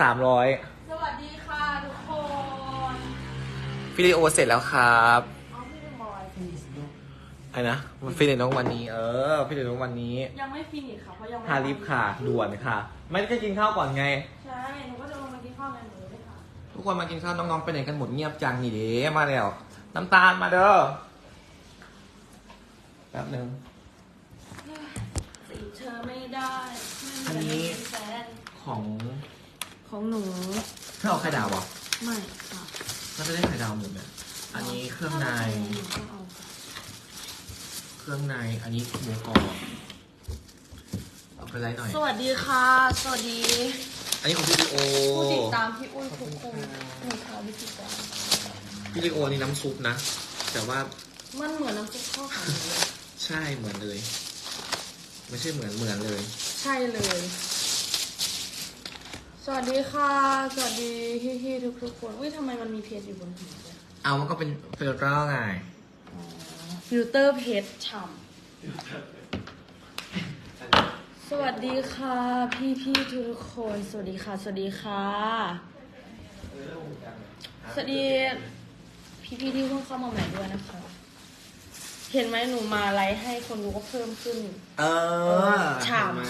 สามร้อยสวัสดีค่ะทุกคนวิดีโอเสร็จแล้วครับเอาพี่บอยไอ้นะฟิลิปน้องวันนี้ เออฟิลิปน้องวันนี้ ยังไม่ฟินิชค่ะเพราะยังไม่ทาลิปค่ะ ด่วนค่ะ ไม่ได้กินข้าวก่อนไง ใช่ หนูก็จะลงมากินข้าวกันหนูเลยค่ะ ทุกคนมากินข้าวน้องๆไปไหนกันหมดเงียบจังนี่เด้มาแล้ว น้ำตาลมาเด้อ แป๊บหนึ่งสีเธอไม่ได้ไม่อันมีนี้แฟนของ ของหนูถ้าเอาไข่ดาวอะไม่ค่ะน่าจะได้ไข่ดาวหมดเนี่ยอันนี้เครื่องในหนูก็เอาค่ะเครื่องใน อันนี้หมูกรอบเอาไปไล่หน่อยสวัสดีค่ะ สวัสดี อันนี้ของวิดีโอ ผู้ติดตามพี่อุ้ยทุกคนขอบคุณค่ะหนูค่ะวิธีการวิดีโอนี่น้ำซุปนะ แต่ว่ามันเหมือนน้ำซุปข้าวขาหมูเลยใช่เหมือนเลย ไม่ใช่เหมือนเหมือนเลย ใช่เลยส วัสดีค่ะ สวัสดีพี่ๆทุกๆคนอุ้ยทำไมมันมีเพจอยู่บนหัวเลยเอามันก็เป็นเฟลเตอร์ไง ฟิลเตอร์เพจฉ่ำสวัสดีค่ะพี่พี่ๆทุกๆคน สวัสดีค่ะ สวัสดีค่ะ สวัสดีพี่พี่ๆที่เพิ่งเข้ามาใหม่ด้วยนะคะ เห็นไหมหนูมาไลฟ์ให้คนดูก็เพิ่มขึ้น เออฉ่ำ เห็นไหม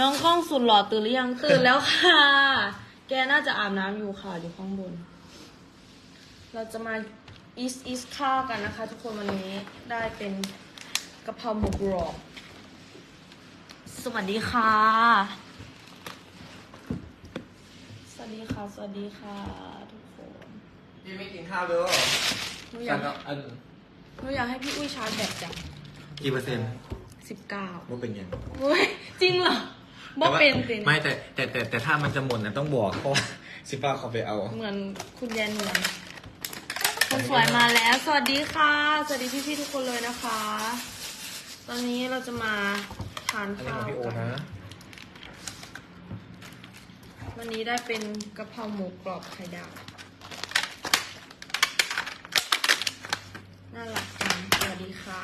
น้องกล้องสุดหล่อตื่นหรือยังตื่นแล้วค่ะ แกน่าจะอาบน้ำอยู่ค่ะอยู่ข้างบน เราจะมาอีสอีสข้าวกันนะคะ ทุกคนวันนี้ได้เป็นกะเพราหมูกรอบสวัสดีค่ะ สวัสดีค่ะ สวัสดีค่ะ ทุกคนพี่ไม่กินข้าวเด้อหนูอยากสั่งอันหนูอยากให้พี่อุ้ยชาร์จแบตจังกี่เปอร์เซ็นต์สิบเก้าว่าเป็นยังโอ้ยจริงเหรอ บ่แต่ว่าเป็นเป็นไม่แต่แต่แต่แต่ถ้ามันจะหมดนะต้องบอกเพราะว่าสิป้าเขาไปเอา เหมือนคุณยายเนียนคนสวยมาแล้ว สวัสดีค่ะ สวัสดีพี่ๆทุกคนเลยนะคะ ตอนนี้เราจะมาทานอันนี้ข้าของวพี่โอกันนะ วันนี้ได้เป็นกะเพราหมูกรอบไข่ดาวน่ารักจังสวัสดีค่ะ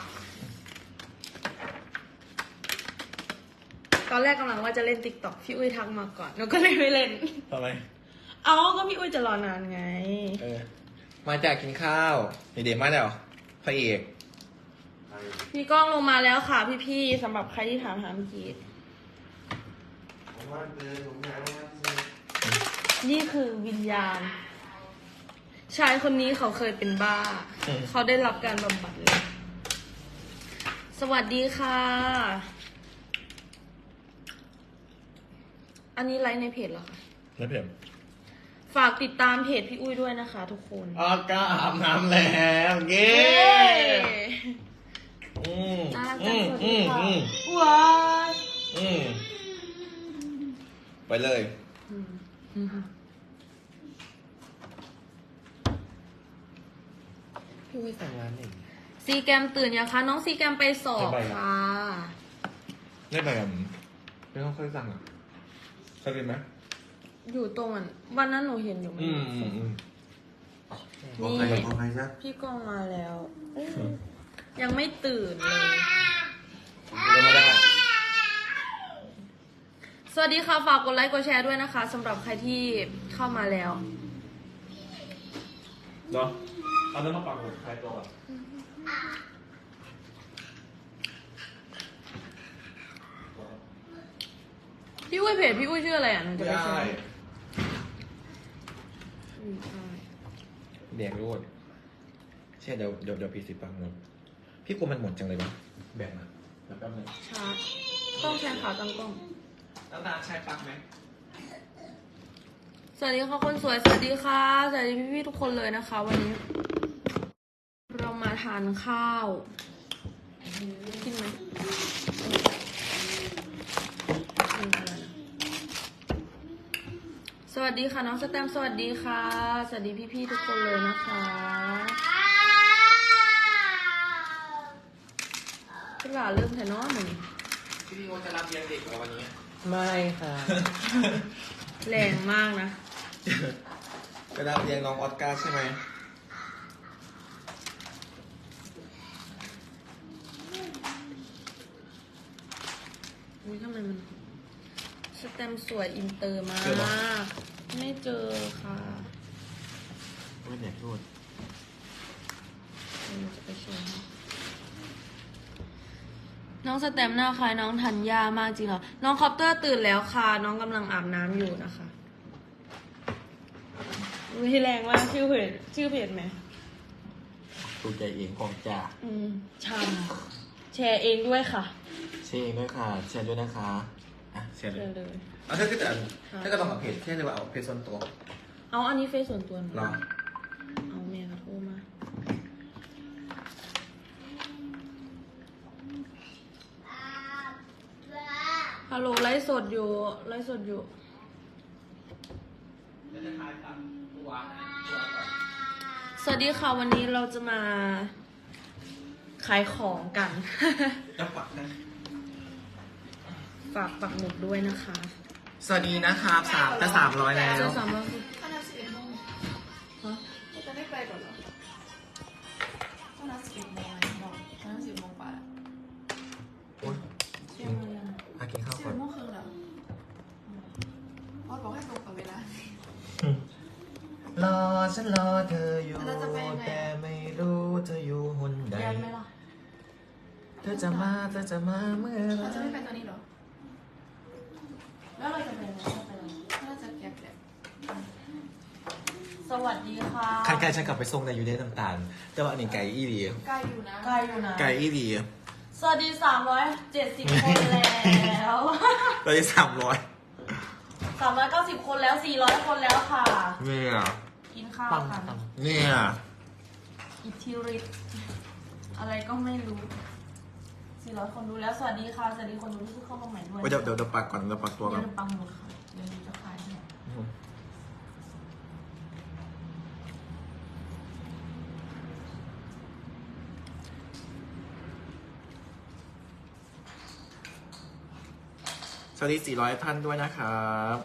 ตอนแรกกำลังว่าจะเล่นติ๊กต็อกพี่อุ้ยทักมาก่อนหนูก็เลยไม่เล่น ทำไม เอาก็พี่อุ้ยจะรอนานไง เออ มาจากกินข้าวเด็กๆมาแล้วพระเอกพี่ก้องลงมาแล้วค่ะพี่ๆสำหรับใครที่ถามหาเมื่อกี้นี่คือวิญญาณ ชายคนนี้เขาเคยเป็นบ้าอืมเขาได้รับการบำบัดเลย สวัสดีค่ะ อันนี้ไลฟ์ในเพจเหรอคะแล้วเพียมฝากติดตามเพจพี่อุ้ยด้วยนะคะ ทุกคนอากาอาบน้ำแล้วเย้เย้อืมน่ารักอืจังมสวัสอืดีมค่ะอืมว้ายอืมไปเลยอืมอืมพี่ไม่สั่งร้านเองซีแกมตื่นยังคะ น้องซีแกมไปสอบไปไป ค่ะ ได้ไปกับไม่ต้องเคยสั่งอะ เคยเป็นไหมอยู่ตรงอันวันนั้นหนูเห็นอยู่ไหมอืมอืมอืมนี่บอกใครซะพี่กองมาแล้วเอ้ยยังไม่ตื่นเลย เดินมาได้สวัสดีค่ะ ฝากกดไลค์กดแชร์ด้วยนะคะสำหรับใครที่เข้ามาแล้ว เนาะเอาเนื้อมาปักหมุดใครตัวอะ พี่อุ้ยเพจพี่อุ้ยชื่ออะไรอะหนูจะไปได้เซิร์ชอืมใช่แดงรูดใช่เดี๋ยวเดี๋ยวเดี๋ยวพี่สิปังหมดพี่กลัวมันหมดจังเลยวะแบ่งนะแล้วแป๊บนึงชาร์จต้องแชร์ขาตั้งกล้อง น้ำตาลใช้ปักไหมสวัสดีค่ะคนสวย สวัสดีค่ะ สวัสดีพี่ๆทุกคนเลยนะคะ วันนี้ เรามาทานข้าวกินไหมกินอะไรนะ สวัสดีค่ะน้องสแตมป์สวัสดีค่ะ สวัสดีพี่ๆทุกคนเลยนะคะพี่หลาเริ่มแต่น้อหนึ่งพี่พี่โอจะรับเลี้ยงเด็กเหรอวันนี้ไม่ค่ะ แรงมากนะ จะรับเลี้ยงน้องออสการ์ใช่ไหมอุ้ยทำไมมัน สสแตมป์สวยอินเตอร์มาก เจอเหรอไม่เจอค่ะไม่แดกรูดเดี๋ยวจะไปโชว์ให้น้องสแตมป์หน้าคล้ายน้องธัญญามากจริงเหรอ น้องคอปเตอร์ตื่นแล้วค่ะ น้องกำลังอาบน้ำอยู่นะคะมีแรงมากชื่อเพจชื่อเพจไหม ตูใจเองของจ่าอืมชำแชร์เองด้วยค่ะแชร์เองด้วยค่ะแชร์ด้วยนะคะอะแชร์เลเชิยญเลย เอาถ้าก็จะถ้าก็ต้องเอาเพจแค่เลยว่าเอาเพจส่วนตัวเอาอันนี้เฟซส่วนตัวหนูหรอเอาแม่ก็โทรมา ฮัลโหลไลฟ์สดอยู่ไลฟ์สดอยู่ สวัสดีค่ะวันนี้เราจะมาขายของกัน จะปักนะ ฝากปักหมุดด้วยนะคะสวัสดีนะครับสามจะสามร้อยแล้ว เจอสามร้อยคนถ้านัดสิบเอ็ดโมงฮะจะไม่ไปก่อนเหรอถ้านัดสิบเอ็ดโมงไงบอกถ้านัดสิบโมงกว่าโอ๊ยเชื่อมายังมากินข้าวสิบก่อเอ็นดโมงครึ่งแล้วพอบอกให้ตรงกับเวลา รอฉันรอเธออยู่ แล้วจะไปยังไงแต่ไม่รู้เธออยู่หนใดแยกไหมล่ะเธอจะมา เธอจะมาเมื่อไหรเราจะไม่ไปตอนนี้เหรอ แล้วเราจะไปไหนจะไปไหนถ้าเราจะแก็บแหละสวัสดีค่ะคันไก่ฉันกลับไปส่งในยูเดนน้ำตาลแต่ว่าอันนี้ไก่อีดีใกล้อยู่นะไกลอยู่นะไก่อีดีสวัสดีสามร้อยเจ็ดสิบคนแล้วเราจะสามร้อยสามร้อยเก้าสิบคนแล้วสี่ร้อยคนแล้วค่ะ เนี่ยกินข้าวกันเนี่ยอิทธิฤทธิ์อะไรก็ไม่รู้ สี่ร้อยคนดูแล้ว สวัสดีค่ะ สวัสดีคนดูที่เพิ่งเข้ามาใหม่ด้วยเดี๋ยวเดี๋ยวเดี๋ยวปักก่อนเดี๋ยวปักตัวอก่ย่าอนลืมปังหมุดค่ะเดี๋ยวหนูจะขายให้สวัสดี 400 ท่านด้วยนะครับ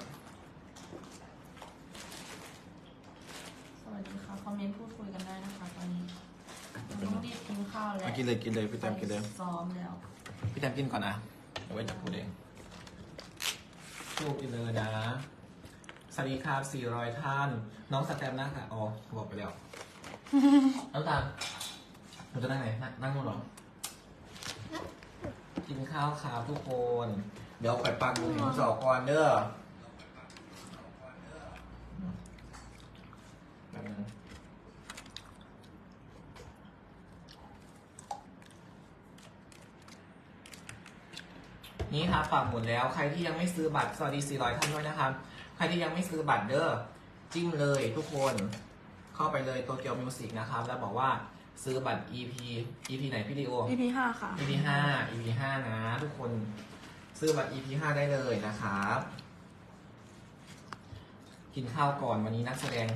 สวัสดีค่ะ คอมเมนต์พูดคุยกันได้นะคะ ตอนนี้หนูต้องรีบกินข้าวแล้ว มา กินเลยกินเลยพี่แตมกินเลยไปซ้อมแล้ว พี่แตมกินก่อนนะเอาไว้จับพูดเองลูกกินเลยนะ สวัสดีครับ400 ท่าน น้องสแตมนะคะอ๋อบอกไปแล้ว น้ำตาลหนูจะนั่งไหน นั่งนั่งนู่นเหรอ กินข้าวครับทุกคน เดี๋ยวข่อยปักหมุดให้คุณสอบก่อนเด้อแป๊บนึง นี่ครับปักหมุดแล้วใครที่ยังไม่ซื้อบัตรสวัสดี 400 ท่านด้วยนะครับ ใครที่ยังไม่ซื้อบัตรเด้อจิ้มเลยทุกคนเข้าไปเลยโตเกียวมิวสิกนะครับ แล้วบอกว่าซื้อบัตร EP EP ไหนพี่ดีโอ EP ห้าค่ะ EP ห้า EP ห้านะ ทุกคนซื้อบัตร EP ห้าได้เลยนะครับ กินข้าวก่อนวันนี้นักแสดง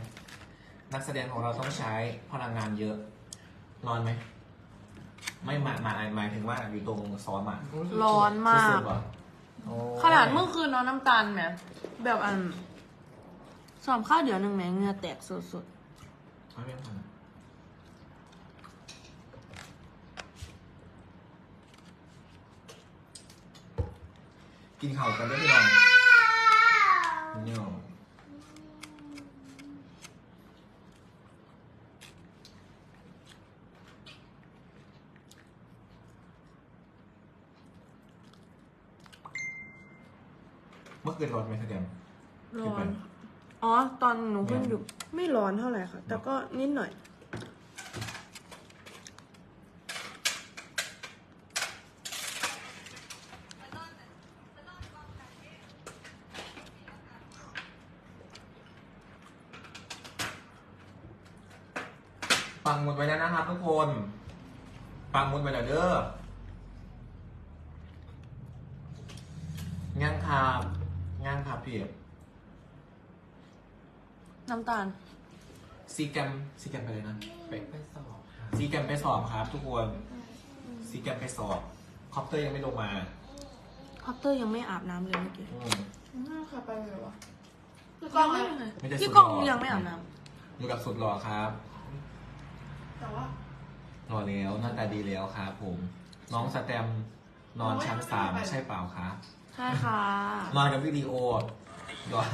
นักแสดงของเราต้องใช้พลังงานเยอะ ร้อนไหม ไม่หมายหมายหมายถึงว่าอยู่ตรงซ้อมอะร้อนมากรู้สึเหรอโอ้ขนาดเมื่อคืนน้องน้ำตาลแหมแบบอันสอบข้าวเดี๋ยวหนึ่งแหมเหงื่อแตกสุดเอาไม่ทันกินข้าวกันได้พี่น้องเนี่ย เมื่อคืนร้อน ไหมแสดงๆร้อน อ๋อ ตอนหนูขึ้นอยู่ไม่ร้อนเท่าไหร่ค่ะ แต่ก็นิดหน่อย ปังหมดไปแล้วนะครับทุกคน ปังหมดไปแล้วเด้องั้นครับ งั้นครับพี่น้ำตาล ซีแกรมซีแกรมไปเลยนะไปไปสอบซีแกรมไปสอบครับ ทุกคนซีแกรมไปสอบคอปเตอร์ยังไม่ลงมาคอปเตอร์ยังไม่อาบน้ำเลยเมื่อกี้อืมน่าค่ะไปเลยวะพี่ก้องไม่ไม่ได้พี่สุดก้องหรอยังไม่อาบน้อยู่กับสุดหล่อครับแต่ว่าหล่อแล้วหน้าตาดีแล้วครับผม น้องสแตมนอนชั้นสามใช่เปล่าครับ ใช่ค่ะนอนกับวิดีโอเดี๋ยว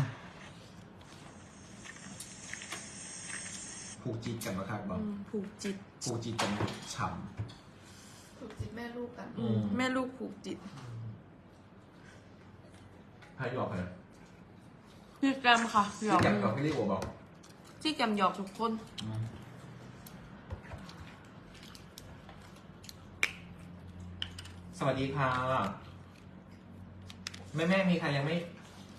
ผูกจิตกันนะครับบออืกมผูกจิต ผูกจิตกันฉ่ถูกจิตแม่ลูกกันำอืมแม่ลูกผูกจิตให้หยอกเลยพี่แกรมค่ะหยที่อกแกกับพี่ลิโอบอกพี่แกรมหยอกทุกคนสวัสดีค่ะ แม่แม่ๆมีใครยังไม่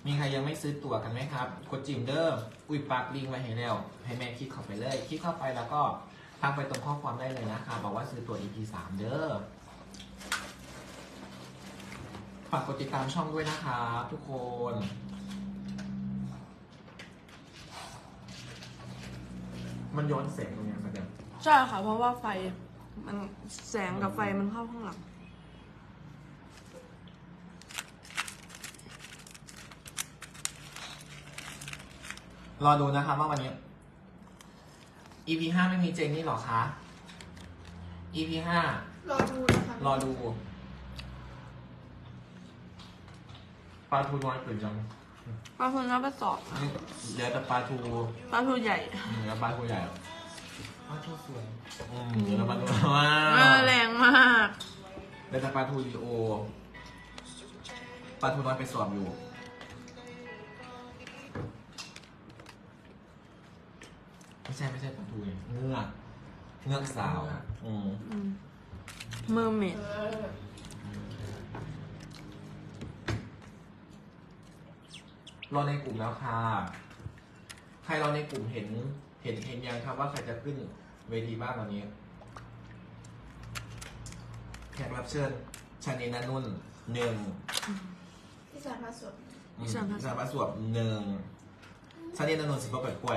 มีใครยังไม่ซื้อตั๋วกันไหมครับกดจิมเดอร์อุ้ยปักลิงก์ไว้ให้แล้ว ให้แม่คลิกเข้าไปเลย คลิกเข้าไปแล้วก็ทักไปตรงข้อความได้เลยนะคะบอกว่าซื้อตั๋ว EP สามเด้อฝากกดติดตามช่องด้วยนะครับทุกคนมันย้อนแสงตรงเนี้ยครับเดี๋ยว ใช่ค่ะ เพราะว่าไฟมันแสงกับไฟมันเข้าข้างหลัง รอดูนะครับว่าวันนี้ EP ห้าไม่มีเจนนี่หรอคะ EP ห้ารอดูนะคะรอดูปลาทูน้อยเกินจังปลาทูน้ำไปสอบนี่เหลือแต่ปลาทูปลาทูใหญ่เหลือปลาทูใหญ่ปลาทูสวยอืมเหลือแต่ปลาทูว้าเออวแรงมากเหลือแต่ปลาทูลีโอปลาทูน้อยไปสอบอยู่ ไม่ใช่ไม่ใช่ปลาทูเงือกเงือกสาวอืมเมอร์เมดเออรอในกลุ่มแล้วค่ะ ใครรอในกลุ่มเห็น เห็นเห็นยังครับว่าใครจะขึ้นเวทีบ้างวันนี้ แขกรับเชิญชานีนานุ่นหนึ่งที่สารมาสวดอืมสารพัดสวบหนึ่ง ชานีนานุ่นสิบแปดกว